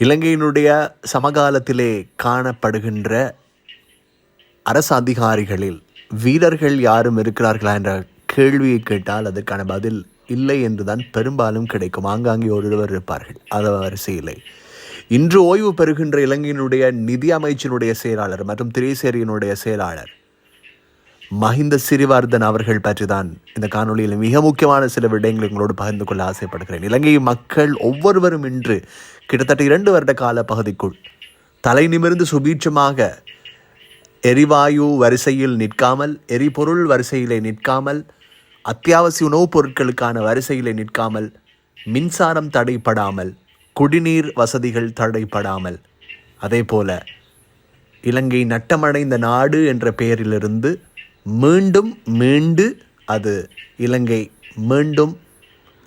இலங்கையினுடைய சமகாலத்திலே காணப்படுகின்ற அரசு அதிகாரிகளில் வீரர்கள் யாரும் இருக்கிறார்களா என்ற கேள்வியை கேட்டால் அதற்கான பதில் இல்லை என்றுதான் பெரும்பாலும் கிடைக்கும். ஆங்காங்கே ஒருவர் இருப்பார்கள். அது வரிசையில்லை இன்று ஓய்வு பெறுகின்ற இலங்கையினுடைய நிதி அமைச்சினுடைய செயலாளர் மற்றும் திரைசேரியினுடைய செயலாளர் மஹிந்த சிறிவர்தன் அவர்கள் பற்றி தான் இந்த காணொளியில் மிக முக்கியமான சில விடயங்களை உங்களோடு பகிர்ந்து கொள்ள ஆசைப்படுகிறேன். இலங்கை மக்கள் ஒவ்வொருவரும் இன்று கிட்டத்தட்ட இரண்டு வருட கால பகுதிக்குள் தலை நிமிர்ந்து சுபீட்சமாக எரிவாயு வரிசையில் நிற்காமல் எரிபொருள் வரிசையிலே நிற்காமல் அத்தியாவசிய உணவுப் பொருட்களுக்கான வரிசையிலே நிற்காமல் மின்சாரம் தடைப்படாமல் குடிநீர் வசதிகள் தடைப்படாமல் அதே போல இலங்கை நட்டமடைந்த நாடு என்ற பெயரிலிருந்து மீண்டும் மீண்டு அது இலங்கை மீண்டும்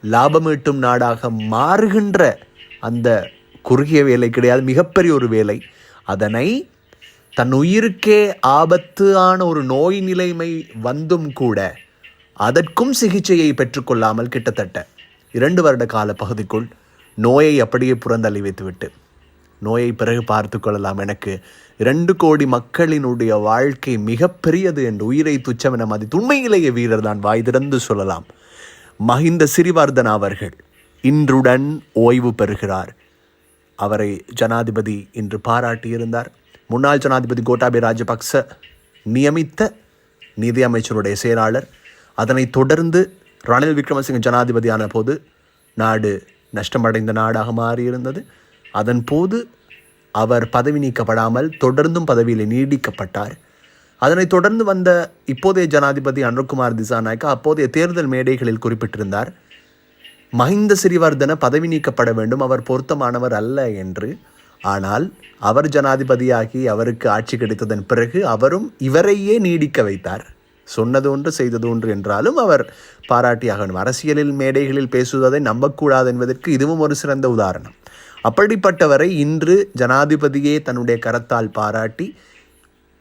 லாபமீட்டும் நாடாக மாறுகின்ற அந்த குறுகிய வேலை கிடையாது மிகப்பெரிய ஒரு வேலை. அதனை தன் உயிருக்கே ஆபத்தான ஒரு நோய் நிலைமை வந்தும் கூட அதற்கும் சிகிச்சையை பெற்றுக்கொள்ளாமல் கிட்டத்தட்ட இரண்டு வருட கால பகுதிக்குள் நோயை அப்படியே புறந்தள்ளி வைத்துவிட்டு நோயை பிறகு பார்த்து கொள்ளலாம். எனக்கு இரண்டு கோடி மக்களினுடைய வாழ்க்கை மிகப்பெரியது என்று உயிரை துச்சம் என மதித்து உண்மையிலேயே வீரர் தான் வாய் திறந்து சொல்லலாம். மஹிந்த சிறிவர்தன் அவர்கள் இன்றுடன் ஓய்வு பெறுகிறார். அவரை ஜனாதிபதி இன்று பாராட்டியிருந்தார். முன்னாள் ஜனாதிபதி கோட்டாபி ராஜபக்ச நியமித்த நிதி அமைச்சருடைய செயலாளர். அதனைத் தொடர்ந்து ரணில் விக்ரமசிங்க ஜனாதிபதியான போது நாடு நஷ்டமடைந்த நாடாக மாறியிருந்தது. அதன் போது அவர் பதவி நீக்கப்படாமல் தொடர்ந்தும் பதவியில் நீடிக்கப்பட்டார். அதனைத் தொடர்ந்து வந்த இப்போதைய ஜனாதிபதி அனுர்குமார் திசாநாயக்கா அப்போதைய தேர்தல் மேடைகளில் குறிப்பிட்டிருந்தார். மஹிந்த சிறிவர்தன பதவி நீக்கப்பட வேண்டும். அவர் பொருத்தமானவர் அல்ல என்று. ஆனால் அவர் ஜனாதிபதியாகி அவருக்கு ஆட்சி கிடைத்ததன் பிறகு அவரும் இவரையே நீடிக்க வைத்தார். சொன்னது ஒன்று செய்தது ஒன்று என்றாலும் அவர் பாராட்டியாக அரசியலில் மேடைகளில் பேசுவதை நம்பக்கூடாது என்பதற்கு இதுவும் ஒரு சிறந்த உதாரணம். அப்படிப்பட்டவரை இன்று ஜனாதிபதியே தன்னுடைய கரத்தால் பாராட்டி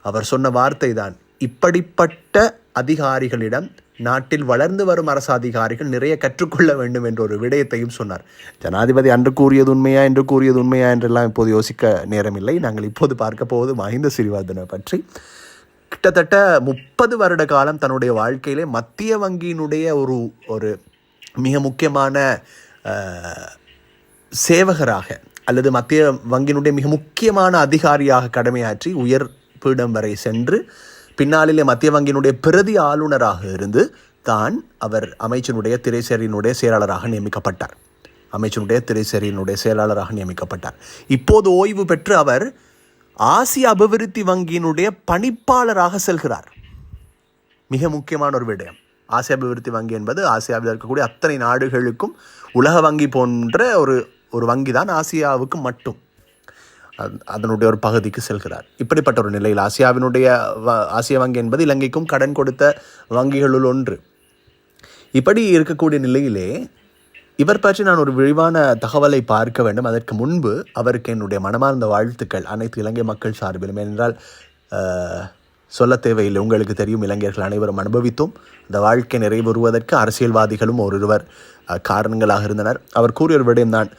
அவர் சொன்ன வார்த்தை தான் இப்படிப்பட்ட அதிகாரிகளிடம் நாட்டில் வளர்ந்து வரும் அரசு அதிகாரிகள் நிறைய கற்றுக்கொள்ள வேண்டும் என்ற ஒரு விடயத்தையும் சொன்னார். ஜனாதிபதி அன்று கூறியது உண்மையா என்று கூறியது உண்மையா என்றெல்லாம் இப்போது யோசிக்க நேரமில்லை. நாங்கள் இப்போது பார்க்க போவது மஹிந்த சிறிவர்தனை பற்றி. கிட்டத்தட்ட முப்பது வருட காலம் தன்னுடைய வாழ்க்கையிலே மத்திய வங்கியினுடைய ஒரு ஒரு மிக முக்கியமான சேவகராக அல்லது மத்திய வங்கியினுடைய மிக முக்கியமான அதிகாரியாக கடமையாற்றி உயர் பீடம் வரை சென்று பின்னாளிலே மத்திய வங்கியினுடைய பிரதி ஆளுநராக இருந்து தான் அவர் அமைச்சனுடைய திரைசேரியினுடைய செயலாளராக நியமிக்கப்பட்டார். அமைச்சனுடைய திரைசேரியினுடைய செயலாளராக நியமிக்கப்பட்டார். இப்போது ஓய்வு பெற்று அவர் ஆசிய அபிவிருத்தி வங்கியினுடைய பணிப்பாளராக செல்கிறார். மிக முக்கியமான ஒரு விடயம். ஆசிய அபிவிருத்தி வங்கி என்பது ஆசியாவில் இருக்கக்கூடிய அத்தனை நாடுகளுக்கும் உலக வங்கி போன்ற ஒரு ஒரு வங்கி தான் ஆசியாவுக்கு மட்டும். அதனுடைய ஒரு பகுதிக்கு செல்கிறார். இப்படிப்பட்ட ஒரு நிலையில் ஆசியாவினுடைய வ- ஆசிய வங்கி என்பது இலங்கைக்கும் கடன் கொடுத்த வங்கிகளுள் ஒன்று. இப்படி இருக்கக்கூடிய நிலையிலே இவர் பற்றி நான் ஒரு விரிவான தகவலை பார்க்க வேண்டும். அதற்கு முன்பு அவருக்கு என்னுடைய மனமார்ந்த வாழ்த்துக்கள். அனைத்து இலங்கை மக்கள் சார்பிலும். என்றால் சொல்ல தேவையில்லை. உங்களுக்கு தெரியும் இளைஞர்கள் அனைவரும் அனுபவித்தும். இந்த வாழ்க்கை நிறைவேறுவதற்கு அரசியல்வாதிகளும் ஒருவர் காரணங்களாக இருந்தனர். அவர் கூறிய ஒரு விடயம்தான்.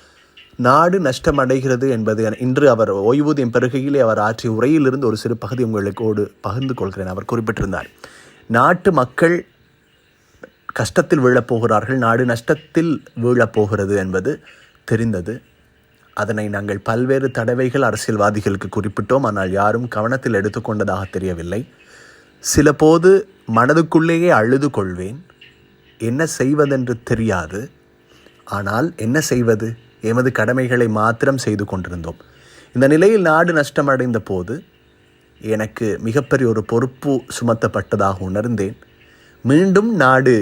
நாடு நஷ்டமடைகிறது என்பது இன்று அவர் ஓய்வூதியம் பெறுகையிலே அவர் ஆற்றிய உரையிலிருந்து ஒரு சிறு பகுதி உங்களுக்கோடு பகிர்ந்து கொள்கிறேன். அவர் குறிப்பிட்டிருந்தார். நாட்டு மக்கள் கஷ்டத்தில் வீழப்போகிறார்கள் நாடு நஷ்டத்தில் வீழப்போகிறது என்பது தெரிந்தது. அதனை நாங்கள் பல்வேறு தடவைகள் அரசியல்வாதிகளுக்கு குறிப்பிட்டோம். ஆனால் யாரும் கவனத்தில் எடுத்துக்கொண்டதாக தெரியவில்லை. சில போது மனதுக்குள்ளேயே அழுது கொள்வேன். என்ன செய்வதென்று தெரியாது. ஆனால் என்ன செய்வது? எமது கடமைகளை மாத்திரம் செய்து கொண்டிருந்தோம். இந்த நிலையில் நாடு நஷ்டமடைந்த போது எனக்கு மிகப்பெரிய ஒரு பொறுப்பு சுமத்தப்பட்டதாக உணர்ந்தேன். மீண்டும் நாடு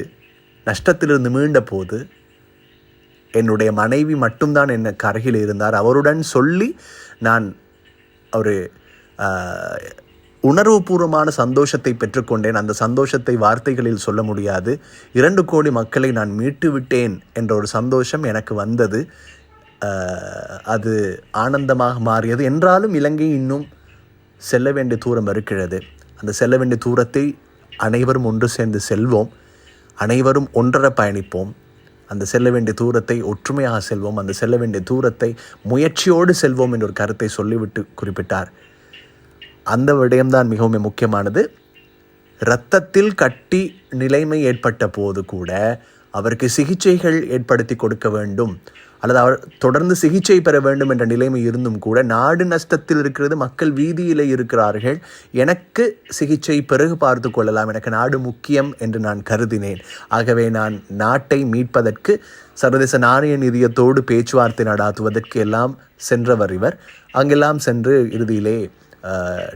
நஷ்டத்திலிருந்து மீண்ட போது என்னுடைய மனைவி மட்டும்தான் என்ன கரகில் இருந்தார். அவருடன் சொல்லி நான் ஒரு உணர்வுபூர்வமான சந்தோஷத்தை பெற்றுக்கொண்டேன். அந்த சந்தோஷத்தை வார்த்தைகளில் சொல்ல முடியாது. இரண்டு கோடி மக்களை நான் மீட்டு விட்டேன் என்ற ஒரு சந்தோஷம் எனக்கு வந்தது. அது ஆனந்தமாக மாறியது. என்றாலும் இலங்கை இன்னும் செல்ல வேண்டிய தூரம் இருக்கிறது. அந்த செல்ல வேண்டிய தூரத்தை அனைவரும் ஒன்று சேர்ந்து செல்வோம். அனைவரும் ஒன்றர பயணிப்போம். அந்த செல்ல வேண்டிய தூரத்தை ஒற்றுமையாக செல்வோம். அந்த செல்ல வேண்டிய தூரத்தை முயற்சியோடு செல்வோம் என்ற ஒரு கருத்தை சொல்லிவிட்டு குறிப்பிட்டார். அந்த விடயம்தான் மிகவும் முக்கியமானது. இரத்தத்தில் கட்டி நிலைமை ஏற்பட்ட போது கூட அவருக்கு சிகிச்சைகள் ஏற்படுத்தி கொடுக்க வேண்டும். அல்லது அவர் தொடர்ந்து சிகிச்சை பெற வேண்டும் என்ற நிலைமை இருந்தும் கூட நாடு நஷ்டத்தில் இருக்கிறது மக்கள் வீதியிலே இருக்கிறார்கள். எனக்கு சிகிச்சை பிறகு பார்த்து கொள்ளலாம். எனக்கு நாடு முக்கியம் என்று நான் கருதினேன். ஆகவே நான் நாட்டை மீட்பதற்கு சர்வதேச நாணய நிதியத்தோடு பேச்சுவார்த்தை நடாத்துவதற்கு எல்லாம் சென்றவர் இவர். அங்கெல்லாம் சென்று இறுதியிலே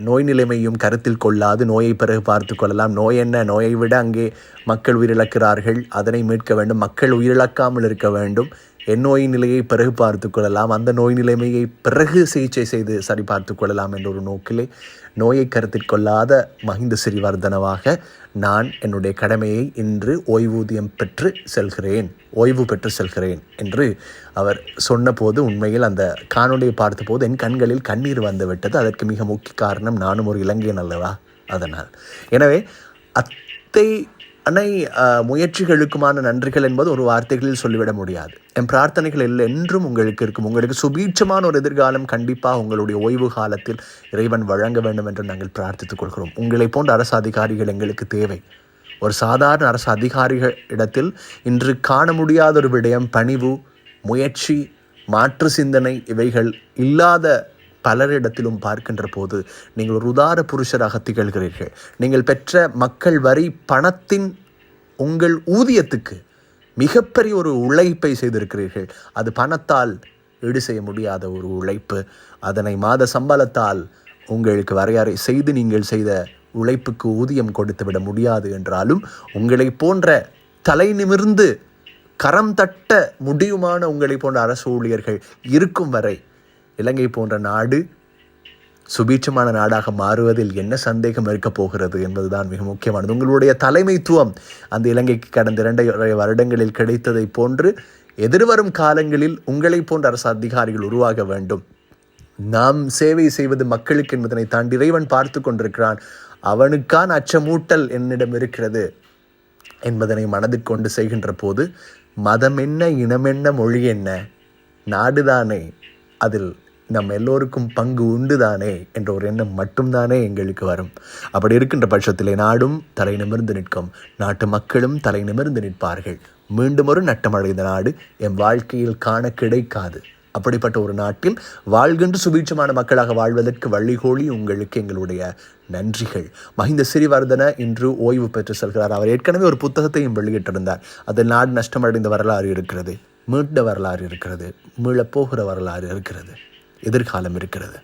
நோய் நிலைமையும் கருத்தில் கொள்ளாது நோயை பிறகு பார்த்து கொள்ளலாம். நோய் என்ன? நோயை விட அங்கே மக்கள் உயிரிழக்கிறார்கள். அதனை மீட்க வேண்டும். மக்கள் உயிரிழக்காமல் இருக்க வேண்டும். நோய் நிலையை பிறகு பார்த்து கொள்ளலாம். அந்த நோய் நிலைமையை பிறகு சிகிச்சை செய்து சரி பார்த்து கொள்ளலாம் என்ற ஒரு நோக்கிலே நோயை கருத்தில் கொள்ளாத மஹிந்த சிறிவர்தனவாக நான் என்னுடைய கடமையை இன்று ஓய்வூதியம் பெற்று செல்கிறேன். ஓய்வு பெற்று செல்கிறேன் என்று அவர் சொன்னபோது உண்மையில் அந்த காணொளியை பார்த்தபோது என் கண்களில் கண்ணீர் வந்துவிட்டது அதற்கு மிக முக்கிய காரணம் நானும் ஒரு இலங்கையன் அல்லவா? அதனால். எனவே அத்தை அன்னை முயற்சிகளுக்குமான நன்றிகள் என்பது ஒரு வார்த்தைகளில் சொல்லிவிட முடியாது. என் பிரார்த்தனைகள் இல்லை என்றும் உங்களுக்கு இருக்கும். உங்களுக்கு சுபீட்சமான ஒரு எதிர்காலம் கண்டிப்பாக உங்களுடைய ஓய்வு காலத்தில் இறைவன் வழங்க வேண்டும் என்று நாங்கள் பிரார்த்தித்துக் கொள்கிறோம். உங்களை போன்ற அரசு அதிகாரிகள் எங்களுக்கு தேவை. ஒரு சாதாரண அரசு அதிகாரிகள் இடத்தில் இன்று காண முடியாத ஒரு விடயம் பணிவு முயற்சி மாற்று சிந்தனை இவைகள் இல்லாத பலரிடத்திலும் பார்க்கின்ற போது நீங்கள் ஒரு உதார புருஷராக திகழ்கிறீர்கள். நீங்கள் பெற்ற மக்கள் வரி பணத்தின் உங்கள் ஊதியத்துக்கு மிகப்பெரிய ஒரு உழைப்பை செய்திருக்கிறீர்கள். அது பணத்தால் ஈடு செய்ய முடியாத ஒரு உழைப்பு. அதனை மாத சம்பளத்தால் உங்களுக்கு வரையறை செய்து நீங்கள் செய்த உழைப்புக்கு ஊதியம் கொடுத்துவிட முடியாது என்றாலும் உங்களை போன்ற தலை நிமிர்ந்து கரம் தட்ட முடியுமான உங்களை போன்ற அரசு ஊழியர்கள் இருக்கும் வரை இலங்கை போன்ற நாடு சுபீட்சமான நாடாக மாறுவதில் என்ன சந்தேகம் இருக்கப் போகிறது என்பதுதான் மிக முக்கியமானது. உங்களுடைய தலைமைத்துவம் அந்த இலங்கைக்கு கடந்த இரண்டரை வருடங்களில் கிடைத்ததைப் போன்று எதிர்வரும் காலங்களில் உங்களைப் போன்ற அரசு அதிகாரிகள் உருவாக வேண்டும். நாம் சேவை செய்வது மக்களுக்கு என்பதனை தாண்டி இறைவன் பார்த்து கொண்டிருக்கிறான். அவனுக்கான அச்சமூட்டல் என்னிடம் இருக்கிறது என்பதனை மனதில் கொண்டு செய்கின்ற போது மதம் என்ன இனம் என்ன மொழி என்ன நாடுதானே அதில் நம் எல்லோருக்கும் பங்கு உண்டுதானே என்ற ஒரு எண்ணம் மட்டும்தானே எங்களுக்கு வரும். அப்படி இருக்கின்ற பட்சத்திலே நாடும் தலை நிமிர்ந்து நிற்கும். நாட்டு மக்களும் தலை நிமிர்ந்து நிற்பார்கள். மீண்டும் ஒரு நட்டமடைந்த நாடு என் வாழ்க்கையில் காண கிடைக்காது. அப்படிப்பட்ட ஒரு நாட்டில் வாழ்கின்ற சுபீட்சமான மக்களாக வாழ்வதற்கு வழிகோலி உங்களுக்கு எங்களுடைய நன்றிகள். மஹிந்த சிறிவர்தன இன்று ஓய்வு பெற்று செல்கிறார். அவர் ஏற்கனவே ஒரு புத்தகத்தையும் வெளியிட்டிருந்தார். அதில் நாடு நஷ்டமடைந்த வரலாறு இருக்கிறது மீண்ட வரலாறு இருக்கிறது மீளப்போகிற வரலாறு இருக்கிறது. எதிர்காலம் இருக்கிறது.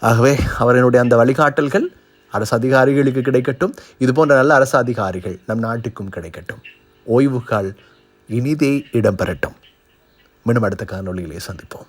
ஆகவே அவரினுடைய அந்த வழிகாட்டல்கள் அரசு அதிகாரிகளுக்கு கிடைக்கட்டும். இது போன்ற நல்ல அரசு அதிகாரிகள் நம் நாட்டுக்கும் கிடைக்கட்டும். ஓய்வுகள் இனிதே இடம்பெறட்டும். மீண்டும் அடுத்த காணொலியிலே சந்திப்போம்.